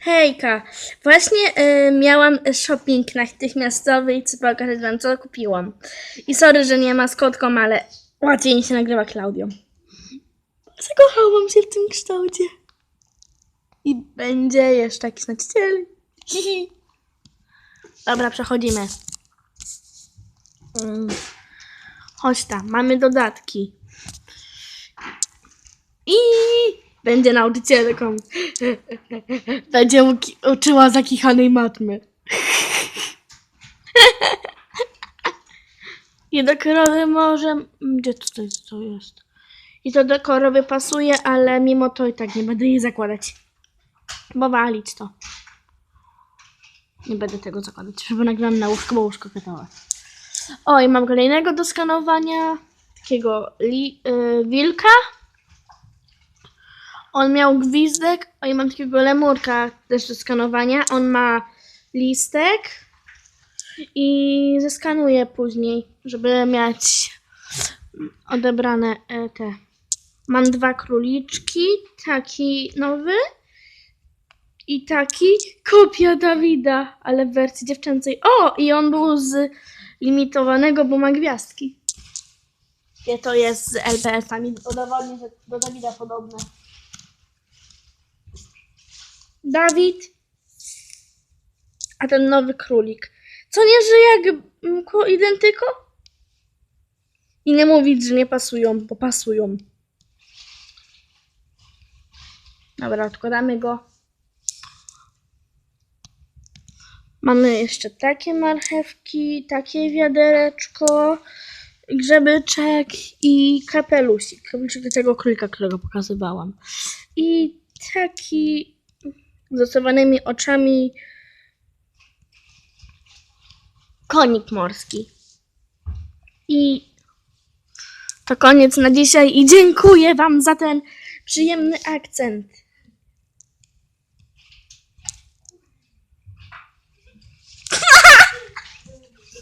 Hejka, właśnie y, miałam shopping natychmiastowy i chcę pokazać wam, co kupiłam. I sorry, że nie ma z kotką, ale łatwiej mi się nagrywa Klaudią. Zakochałam się w tym kształcie. I będzie jeszcze jakiś nauczyciel. Hihi. Dobra, przechodzimy. Mm. Chodź tam, mamy dodatki. I będzie nauczycielką. Będzie uczyła zakichanej matmy. I do może... Gdzie tutaj to jest? I to do korowy pasuje, ale mimo to i tak nie będę jej zakładać. Bo walić to. Nie będę tego zakładać, żeby nagrałam na łóżko, bo łóżko gotowe. O, i mam kolejnego do skanowania. Takiego li, y, wilka. On miał gwizdek, o i mam takiego lemurka też do skanowania. On ma listek i zeskanuję później, żeby mieć odebrane e, te. Mam dwa króliczki, taki nowy i taki kopia Dawida, ale w wersji dziewczęcej. O, i on był z limitowanego, bo ma gwiazdki. Gdzie to jest z LPS-ami? Udowodnię, że do Dawida podobne. Dawid, a ten nowy królik. Co nie żyje jak ko- identyko? I nie mówić, że nie pasują, bo pasują. Dobra, odkładamy go. Mamy jeszcze takie marchewki, takie wiadereczko, grzebyczek i kapelusik. Kapelusik tego królika, którego pokazywałam. I taki z zasowanymi oczami konik morski. I to koniec na dzisiaj i dziękuję Wam za ten przyjemny akcent.